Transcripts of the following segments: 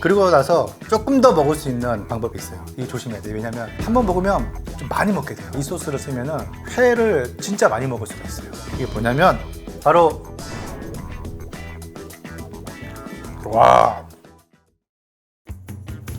그리고 나서 조금 더 먹을 수 있는 방법이 있어요. 이게 조심해야 돼요. 왜냐면 한 번 먹으면 좀 많이 먹게 돼요. 이 소스를 쓰면은 회를 진짜 많이 먹을 수가 있어요. 이게 뭐냐면 바로 와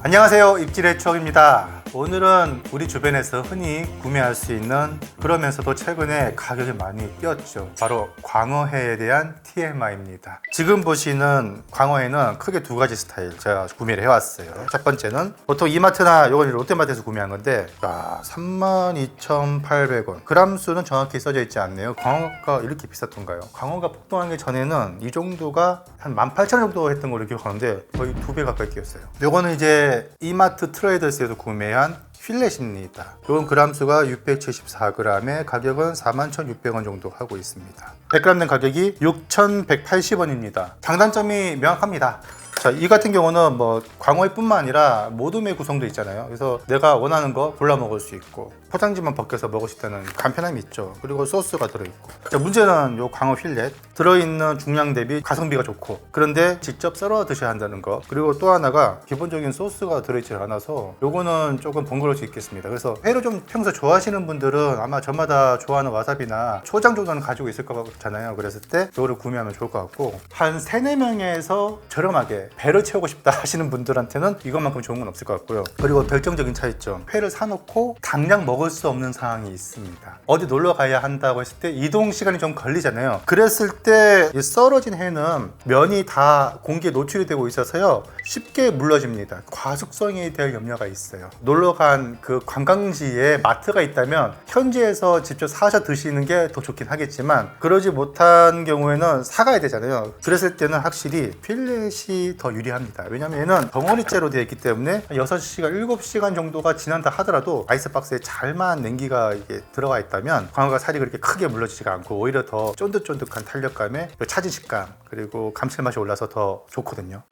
안녕하세요 입질의 추억입니다 오늘은 우리 주변에서 흔히 구매할 수 있는 그러면서도 최근에 가격이 많이 뛰었죠. 바로 광어회에 대한 TMI입니다. 지금 보시는 광어회는 크게 두 가지 스타일 제가 구매를 해왔어요. 첫 번째는 보통 이마트나 요건 롯데마트에서 구매한 건데 야 32,800원. 그람 수는 정확히 써져 있지 않네요. 광어가 이렇게 비쌌던가요? 광어가 폭등하기 전에는 이 정도가 한 18,000원 정도 했던 걸로 기억하는데 거의 두 배 가까이 뛰었어요. 요거는 이제 이마트 트레이더스에서 구매한 필렛입니다. 이건 그람수가 674g에 가격은 41,600원 정도 하고 있습니다. 100g 된 가격이 6,180원입니다. 장단점이 명확합니다. 자, 이 같은 경우는 뭐 광어뿐만 아니라 모둠의 구성도 있잖아요. 그래서 내가 원하는 거 골라 먹을 수 있고 포장지만 벗겨서 먹을 수 있다는 간편함이 있죠. 그리고 소스가 들어있고. 자, 문제는 요 광어 필렛 들어있는 중량 대비 가성비가 좋고 그런데 직접 썰어 드셔야 한다는 거. 그리고 또 하나가 기본적인 소스가 들어있지 않아서 요거는 조금 번거로울 수 있겠습니다. 그래서 회를 좀 평소 좋아하시는 분들은 아마 저마다 좋아하는 와사비나 초장 정도는 가지고 있을 것 같잖아요. 그랬을 때 요거를 구매하면 좋을 것 같고 한 3, 4명에서 저렴하게 배를 채우고 싶다 하시는 분들한테는 이것만큼 좋은 건 없을 것 같고요. 그리고 결정적인 차이점. 회를 사놓고 당장 먹을 수 없는 상황이 있습니다. 어디 놀러 가야 한다고 했을 때 이동 시간이 좀 걸리잖아요. 그랬을 때이 썰어진 회는 면이 다 공기에 노출이 되고 있어서요. 쉽게 물러집니다. 과숙성이 될 염려가 있어요. 놀러 간 그 관광지에 마트가 있다면 현지에서 직접 사셔 드시는 게 더 좋긴 하겠지만 그러지 못한 경우에는 사가야 되잖아요. 그랬을 때는 확실히 필렛이 더 유리합니다. 왜냐면 얘는 덩어리째로 되어 있기 때문에 6시간, 7시간 정도가 지난다 하더라도 아이스박스에 잘만 냉기가 이게 들어가 있다면 광어가 살이 그렇게 크게 물러지지가 않고 오히려 더 쫀득쫀득한 탄력감에 차진 식감 그리고 감칠맛이 올라서 더 좋거든요.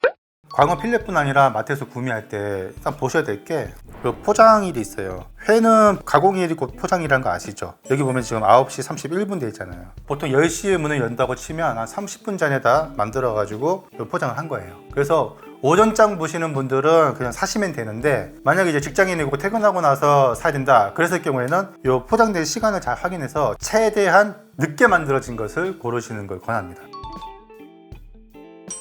광어 필렛뿐 아니라 마트에서 구매할 때 일단 보셔야 될게그 포장일이 있어요. 회는 가공일이 곧 포장이라는 거 아시죠? 여기 보면 지금 9시 31분 돼 있잖아요. 보통 10시에 문을 연다고 치면 한 30분 전에다 만들어 가지고 포장을 한 거예요. 그래서 오전장 보시는 분들은 그냥 사시면 되는데 만약에 이제 직장인이고 퇴근하고 나서 사야 된다 그랬을 경우에는 이 포장된 시간을 잘 확인해서 최대한 늦게 만들어진 것을 고르시는 걸 권합니다.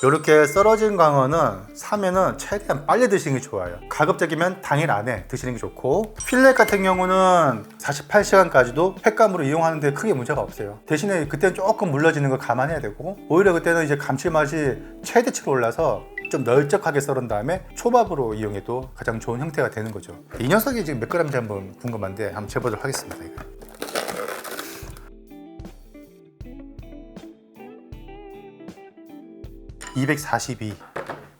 이렇게 썰어진 광어는 사면은 최대한 빨리 드시는 게 좋아요. 가급적이면 당일 안에 드시는 게 좋고 필렛 같은 경우는 48시간까지도 횟감으로 이용하는데 크게 문제가 없어요. 대신에 그때는 조금 물러지는 걸 감안해야 되고 오히려 그때는 이제 감칠맛이 최대치로 올라서 좀 널쩍하게 썰은 다음에 초밥으로 이용해도 가장 좋은 형태가 되는 거죠. 이 녀석이 지금 몇 g인지 한번 궁금한데 한번 재보도록 하겠습니다. 이거. (242)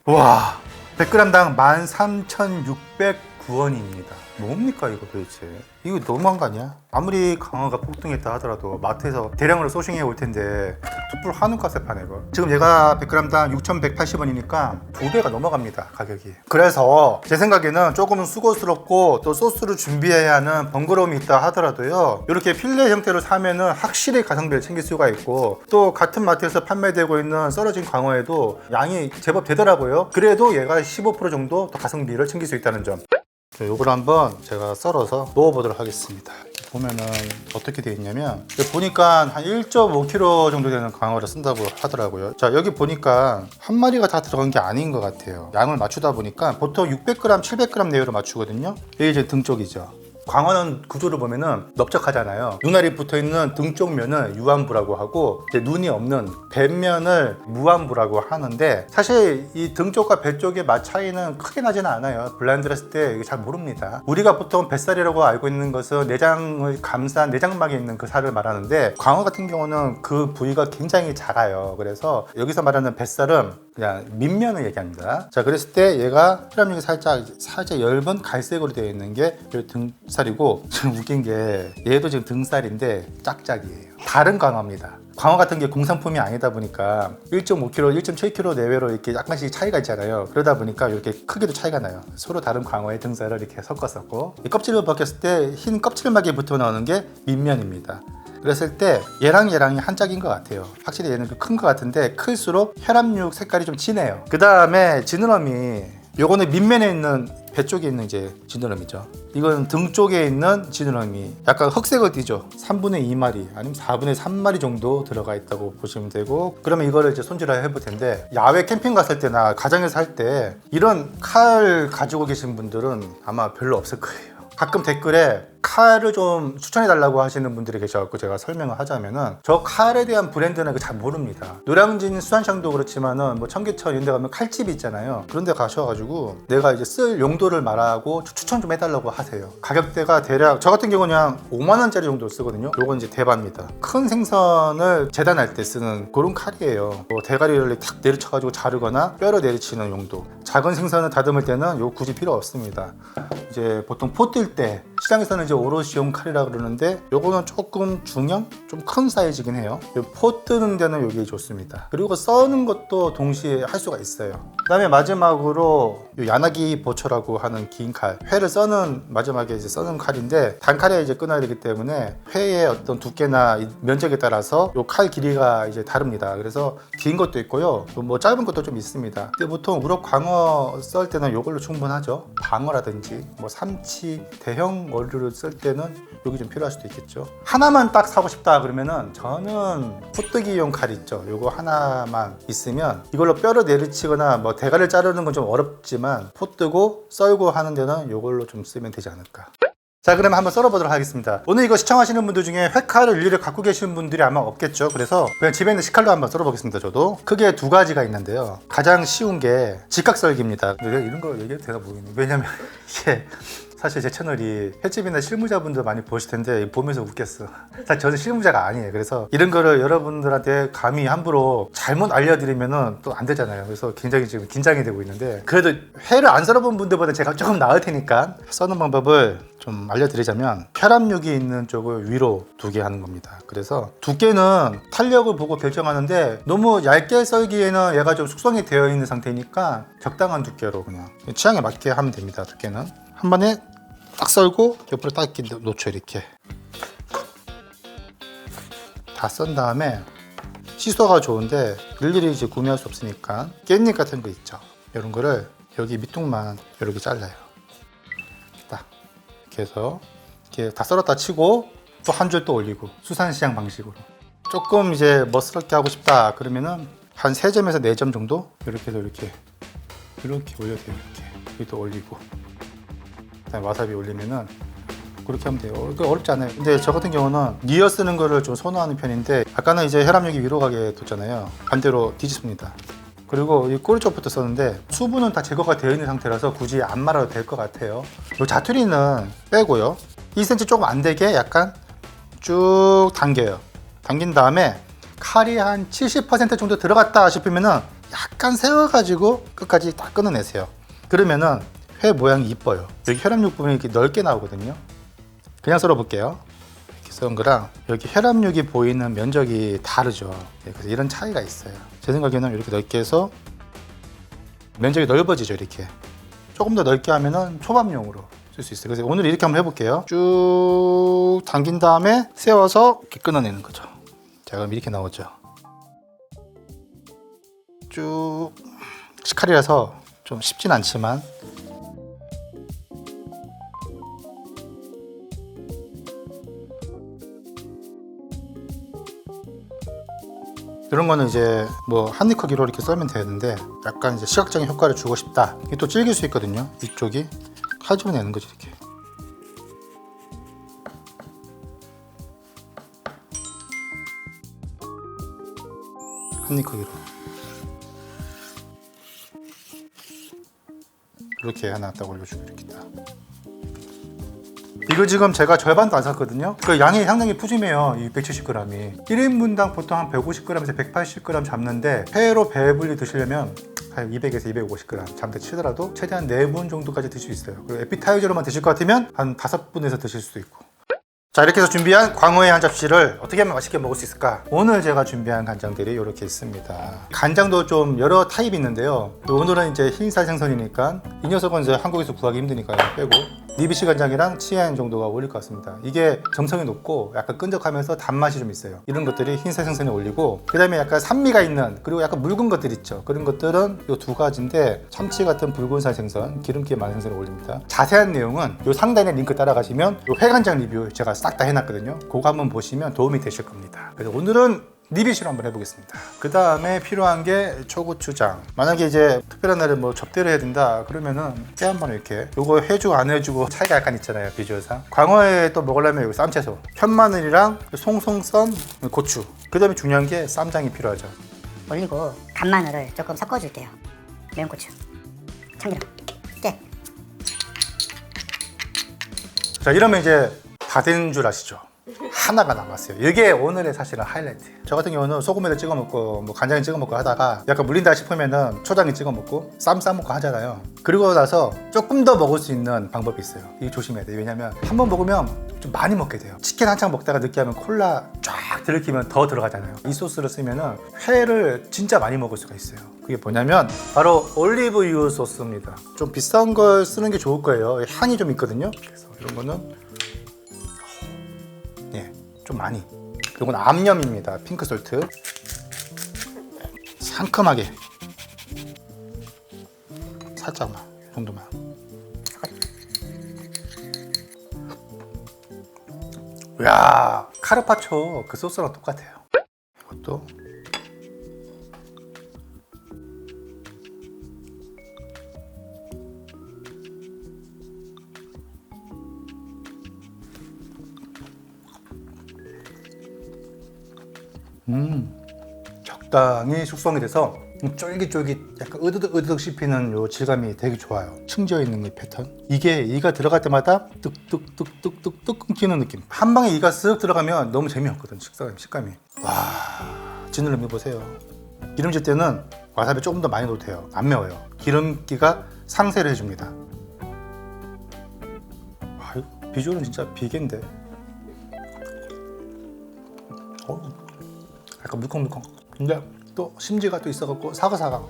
와 100g당 13,609원입니다 뭡니까 이거 도대체? 이거 너무한 거 아니야? 아무리 강화가 폭등했다 하더라도 마트에서 대량으로 소싱해 올 텐데 툭불 한우 값에 파네 이거. 지금 얘가 100g당 6,180원이니까 두 배가 넘어갑니다 가격이. 그래서 제 생각에는 조금은 수고스럽고 또 소스를 준비해야 하는 번거로움이 있다 하더라도요. 이렇게 필레 형태로 사면은 확실히 가성비를 챙길 수가 있고 또 같은 마트에서 판매되고 있는 썰어진 광어에도 양이 제법 되더라고요. 그래도 얘가 15% 정도 더 가성비를 챙길 수 있다는 점. 자, 요걸 한번 제가 썰어서 넣어보도록 하겠습니다. 보면은 어떻게 되어 있냐면 보니까 한 1.5kg 정도 되는 광어를 쓴다고 하더라고요. 자 여기 보니까 한 마리가 다 들어간 게 아닌 것 같아요. 양을 맞추다 보니까 보통 600g, 700g 내외로 맞추거든요. 이게 이제 등 쪽이죠. 광어는 구조를 보면은 넓적하잖아요. 눈알이 붙어 있는 등 쪽 면을 유안부라고 하고 눈이 없는 뱃면을 무안부라고 하는데 사실 이 등 쪽과 배 쪽의 맛 차이는 크게 나지는 않아요. 블라인드를 했을 때 잘 모릅니다. 우리가 보통 뱃살이라고 알고 있는 것은 내장을 감싼 내장막에 있는 그 살을 말하는데 광어 같은 경우는 그 부위가 굉장히 작아요. 그래서 여기서 말하는 뱃살은 그냥 밑면을 얘기합니다. 자, 그랬을 때 얘가 혈압력이 살짝 살짝 엷은 갈색으로 되어 있는 게 등살이고 지금 웃긴 게 얘도 지금 등살인데 짝짝이에요. 다른 광어입니다. 광어 같은 게 공산품이 아니다 보니까 1.5kg, 1.7kg 내외로 이렇게 약간씩 차이가 있잖아요. 그러다 보니까 이렇게 크기도 차이가 나요. 서로 다른 광어의 등살을 이렇게 섞었었고 이 껍질을 벗겼을 때 흰 껍질막에 붙어 나오는 게 밑면입니다. 그랬을 때 얘랑 얘랑이 한 짝인 것 같아요. 확실히 얘는 큰것 같은데 클수록 혈압육 색깔이 좀 진해요. 그 다음에 지느러미 요거는 밑면에 있는 배 쪽에 있는 이제 지느러미죠. 이건 등 쪽에 있는 지느러미. 약간 흑색을 띠죠. 3분의 2마리 아니면 4분의 3마리 정도 들어가 있다고 보시면 되고 그러면 이거를 이제 손질을 해볼 텐데 야외 캠핑 갔을 때나 가정에서 할 때 이런 칼 가지고 계신 분들은 아마 별로 없을 거예요. 가끔 댓글에 칼을 좀 추천해 달라고 하시는 분들이 계셔갖고 제가 설명을 하자면은 저 칼에 대한 브랜드는 잘 모릅니다. 노량진 수산시장도 그렇지만은 뭐 청계천 이런 데 가면 칼집이 있잖아요. 그런 데 가셔가지고 내가 이제 쓸 용도를 말하고 추- 추천 좀 해달라고 하세요. 가격대가 대략 저 같은 경우는 그냥 5만 원짜리 정도 쓰거든요. 요건 이제 대바입니다. 큰 생선을 재단할 때 쓰는 그런 칼이에요. 뭐 대가리를 탁 내리쳐가지고 자르거나 뼈를 내리치는 용도. 작은 생선을 다듬을 때는 요 굳이 필요 없습니다. 이제 보통 포 뜰 때 시장에서는 이제 오롯이용 칼이라 그러는데 요거는 조금 중형? 좀 큰 사이즈긴 해요. 요포 뜨는 데는 여기 좋습니다. 그리고 써는 것도 동시에 할 수가 있어요. 그 다음에 마지막으로 요 야나기 보초라고 하는 긴 칼. 회를 써는 마지막에 이제 써는 칼인데 단칼에 이제 끊어야 되기 때문에 회의 어떤 두께나 이 면적에 따라서 요 칼 길이가 이제 다릅니다. 그래서 긴 것도 있고요. 또뭐 짧은 것도 좀 있습니다. 근데 보통 우럭 광어 썰 때는 요걸로 충분하죠. 방어라든지 뭐 삼치 대형 어류를 쓸 때는 여기 좀 필요할 수도 있겠죠. 하나만 딱 사고 싶다 그러면은 저는 푸뜨기용 칼 있죠. 요거 하나만 있으면 이걸로 뼈를 내리치거나 뭐 대가리를 자르는 건 좀 어렵지만 포 뜨고 썰고 하는 데는 요걸로 좀 쓰면 되지 않을까. 자 그러면 한번 썰어보도록 하겠습니다. 오늘 이거 시청하시는 분들 중에 회칼을 일일이 갖고 계시는 분들이 아마 없겠죠. 그래서 그냥 집에 있는 식칼로 한번 썰어보겠습니다 저도. 크게 두 가지가 있는데요. 가장 쉬운 게 직각썰기입니다. 이런 거 얘기해도 되나 모르겠네. 왜냐면 이게 사실 제 채널이 횟집이나 실무자분들 많이 보실 텐데 보면서 웃겼어. 사실 저는 실무자가 아니에요. 그래서 이런 거를 여러분들한테 감히 함부로 잘못 알려드리면은 또 안 되잖아요. 그래서 굉장히 지금 긴장이 되고 있는데 그래도 회를 안 썰어본 분들보다 제가 조금 나을 테니까 써는 방법을 좀 알려드리자면 혈압육이 있는 쪽을 위로 두게 하는 겁니다. 그래서 두께는 탄력을 보고 결정하는데 너무 얇게 썰기에는 얘가 좀 숙성이 되어 있는 상태니까 적당한 두께로 그냥 취향에 맞게 하면 됩니다. 두께는 한 번에 딱 썰고 옆으로 딱 이렇게 놓- 놓죠 이렇게. 다 썬 다음에 시소가 좋은데 일일이 이제 구매할 수 없으니까 깻잎 같은 거 있죠? 이런 거를 여기 밑둥만 이렇게 잘라요. 딱. 이렇게 해서 이렇게 다 썰었다 치고 또 한 줄 또 올리고 수산시장 방식으로. 조금 이제 멋스럽게 하고 싶다 그러면은 한 3점에서 4점 정도 이렇게 해서 이렇게 이렇게 올려도 돼요 이렇게. 여기 또 올리고 그다음에 와사비 올리면은 그렇게 하면 돼요. 이거 어렵지 않아요. 근데 저 같은 경우는 니어 쓰는 거를 좀 선호하는 편인데 아까는 이제 혈압력이 위로 가게 뒀잖아요. 반대로 뒤집습니다. 그리고 이 꼬리 쪽부터 썼는데 수분은 다 제거가 되어 있는 상태라서 굳이 안 말아도 될 것 같아요. 이 자투리는 빼고요. 2cm 조금 안 되게 약간 쭉 당겨요. 당긴 다음에 칼이 한 70% 정도 들어갔다 싶으면은 약간 세워가지고 끝까지 다 끊어내세요. 그러면은 회 모양이 이뻐요. 여기 혈압육 부분이 이렇게 넓게 나오거든요. 그냥 썰어볼게요. 이렇게 썬 거랑 여기 혈압육이 보이는 면적이 다르죠. 네, 그래서 이런 차이가 있어요. 제 생각에는 이렇게 넓게 해서 면적이 넓어지죠. 이렇게 조금 더 넓게 하면은 초밥용으로 쓸 수 있어요. 그래서 오늘 이렇게 한번 해볼게요. 쭉 당긴 다음에 세워서 이렇게 끊어내는 거죠. 자 그럼 이렇게 나오죠. 쭉 시칼이라서 좀 쉽진 않지만 이런 거는 이제 뭐 한입 크기로 이렇게 썰면 되는데 약간 이제 시각적인 효과를 주고 싶다. 이게 또 질길 수 있거든요. 이쪽이 칼집어 내는 거지 이렇게. 한입 크기로. 이렇게 하나 딱 올려주고 이렇게 딱. 이거 지금 제가 절반도 안 샀거든요. 그 양이 상당히 푸짐해요. 이 170g이. 1인분당 보통 한 150g에서 180g 잡는데 회로 배불리 드시려면 한 200에서 250g 잠대 치더라도 최대한 4분 정도까지 드실 수 있어요. 그리고 에피타이저로만 드실 것 같으면 한 5분에서 드실 수도 있고. 자 이렇게 해서 준비한 광어의 한 접시를 어떻게 하면 맛있게 먹을 수 있을까? 오늘 제가 준비한 간장들이 이렇게 있습니다. 간장도 좀 여러 타입이 있는데요. 오늘은 이제 흰살 생선이니까 이 녀석은 이제 한국에서 구하기 힘드니까 빼고 니비시 간장이랑 치안 정도가 어울릴 것 같습니다. 이게 점성이 높고 약간 끈적하면서 단맛이 좀 있어요. 이런 것들이 흰색 생선에 올리고 그 다음에 약간 산미가 있는 그리고 약간 묽은 것들 있죠. 그런 것들은 이 두 가지인데 참치 같은 붉은살 생선, 기름기 많은 생선에 올립니다. 자세한 내용은 이 상단에 링크 따라가시면 이 회간장 리뷰 제가 싹 다 해놨거든요. 그거 한번 보시면 도움이 되실 겁니다. 그래서 오늘은 니비시로 한번 해보겠습니다. 그 다음에 필요한 게 초고추장. 만약에 이제 특별한 날에 뭐 접대를 해야 된다 그러면은 깨 한번 이렇게 요거 해주고 안 해주고 차이가 약간 있잖아요 비주얼상. 광어에 또 먹으려면 여기 쌈채소, 현마늘이랑 송송 썬 고추. 그 다음에 중요한 게 쌈장이 필요하죠. 올리고 간마늘을 조금 섞어줄게요. 매운 고추, 참기름, 깨. 자 이러면 이제 다 된 줄 아시죠? 하나가 남았어요. 이게 오늘의 사실은 하이라이트예요. 저 같은 경우는 소금에다 찍어 먹고 뭐 간장에 찍어 먹고 하다가 약간 물린다 싶으면은 초장에 찍어 먹고 쌈 싸 먹고 하잖아요. 그리고 나서 조금 더 먹을 수 있는 방법이 있어요. 이거 조심해야 돼요. 왜냐면 한 번 먹으면 좀 많이 먹게 돼요. 치킨 한창 먹다가 느끼하면 콜라 쫙 들이키면 더 들어가잖아요. 이 소스를 쓰면은 회를 진짜 많이 먹을 수가 있어요. 그게 뭐냐면 바로 올리브유 소스입니다. 좀 비싼 걸 쓰는 게 좋을 거예요. 향이 좀 있거든요. 그래서 이런 거는 예, 좀 많이. 이건 암염입니다. 핑크 솔트. 상큼하게. 살짝만, 이 정도만. 야, 카르파초 그 소스랑 똑같아요. 적당히 숙성이 돼서 쫄깃쫄깃 약간 으드득 으드득 씹히는 요 질감이 되게 좋아요. 층져 있는 이 패턴. 이게 이가 들어갈 때마다 뚝뚝뚝뚝뚝뚝 끊기는 느낌. 한 방에 이가 쓱 들어가면 너무 재미없거든 식감이. 식감이. 와, 진을 미 보세요. 기름질 때는 와사비 조금 더 많이 넣어도 돼요. 안 매워요. 기름기가 상쇄를 해줍니다. 와, 이거 비주얼은 진짜 비계인데. 어, 약간 물컹물컹. 근데 또 심지가 또 있어갖고 사각사각.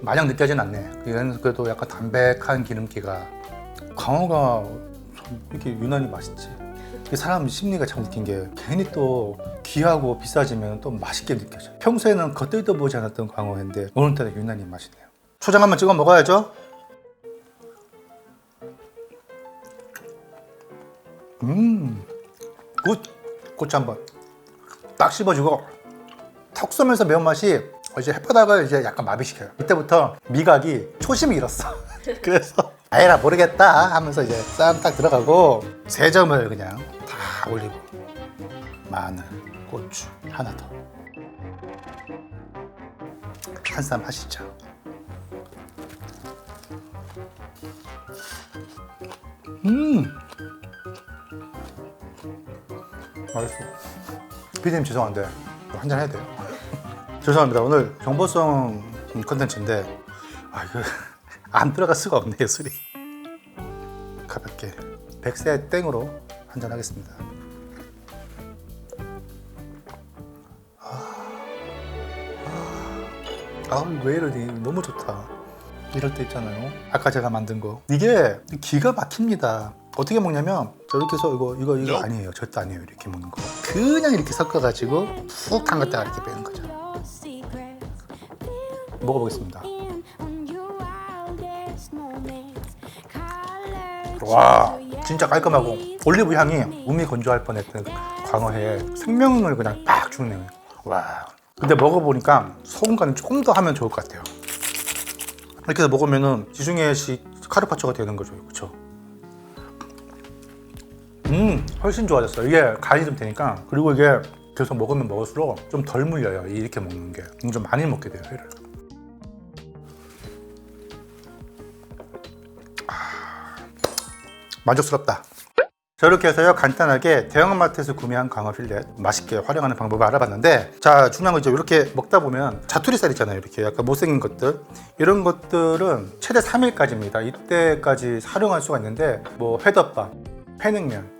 마냥 느껴지진 않네. 그래도 약간 담백한 기름기가. 광어가 참 이렇게 유난히 맛있지. 사람 심리가 참 웃긴 게 괜히 또 귀하고 비싸지면 또 맛있게 느껴져. 평소에는 겉들도 보지 않았던 광어인데 오늘따라 유난히 맛있네요. 초장 한번 찍어 먹어야죠. 음, 굿. 고추 한번 딱 씹어주고 턱 쏘면서 매운맛이 이제 혓바닥을 이제 약간 마비시켜요. 이때부터 미각이 초심을 잃었어. 그래서 아예라 모르겠다 하면서 이제 쌈딱 들어가고 세 점을 그냥 다 올리고 마늘, 고추 하나 더. 한 쌈 하시죠. 음, 맛있어. 피디님 죄송한데 한 잔 해야 돼요. 죄송합니다. 오늘 정보성 컨텐츠인데 아 이거 안 들어갈 수가 없네요 술이. 가볍게 백세 땡으로 한잔 하겠습니다. 아왜 이러니 너무 좋다. 이럴 때 있잖아요. 아까 제가 만든 거 이게 기가 막힙니다. 어떻게 먹냐면 저렇게 해서 이거 이거 이거 아니에요. 절대 아니에요. 이렇게 먹는 거. 그냥 이렇게 섞어가지고 푹 담갔다가 이렇게 빼는 거죠. 먹어보겠습니다. 와 진짜 깔끔하고 올리브 향이 몸이 건조할 뻔했던 광어회에 생명을 그냥 딱 주네요. 와 근데 먹어보니까 소금 간을 조금 더 하면 좋을 것 같아요. 이렇게 해서 먹으면은 지중해식 카르파초가 되는 거죠, 그렇죠? 음 훨씬 좋아졌어요. 이게 간이 좀 되니까 그리고 이게 계속 먹으면 먹을수록 좀 덜 물려요. 이렇게 먹는 게. 좀 많이 먹게 돼요, 회를. 만족스럽다. 자 이렇게 해서요 간단하게 대형마트에서 구매한 광어 필렛 맛있게 활용하는 방법을 알아봤는데 자 중요한 건 이제 이렇게 먹다 보면 자투리살 있잖아요 이렇게. 약간 못생긴 것들. 이런 것들은 최대 3일까지입니다. 이때까지 활용할 수가 있는데 뭐 회덮밥, 회냉면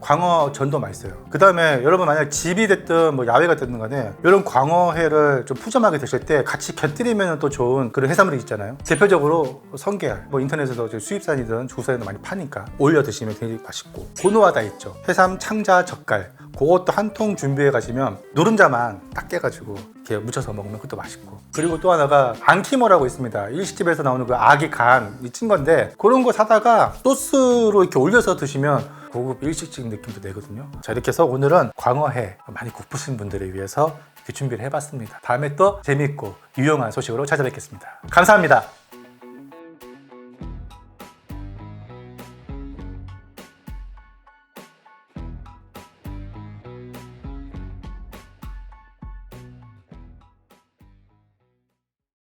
광어 전도 맛있어요. 그 다음에 여러분 만약 집이 됐든 뭐 야외가 됐든 간에 이런 광어회를 좀 푸짐하게 드실 때 같이 곁들이면 또 좋은 그런 해산물이 있잖아요. 대표적으로 성게알, 뭐 인터넷에서 수입산이든 주산이든 많이 파니까 올려 드시면 굉장히 맛있고 고노하다 있죠. 해삼 창자 젓갈 그것도 한 통 준비해 가시면 노른자만 딱 깨가지고 이렇게 무쳐서 먹으면 그것도 맛있고. 그리고 또 하나가 안키모라고 있습니다. 일식집에서 나오는 그 아기 간이찐 건데 그런 거 사다가 소스로 이렇게 올려서 드시면 고급 일식집 느낌도 내거든요. 자 이렇게 해서 오늘은 광어회 많이 고프신 분들을 위해서 준비를 해봤습니다. 다음에 또 재밌고 유용한 소식으로 찾아뵙겠습니다. 감사합니다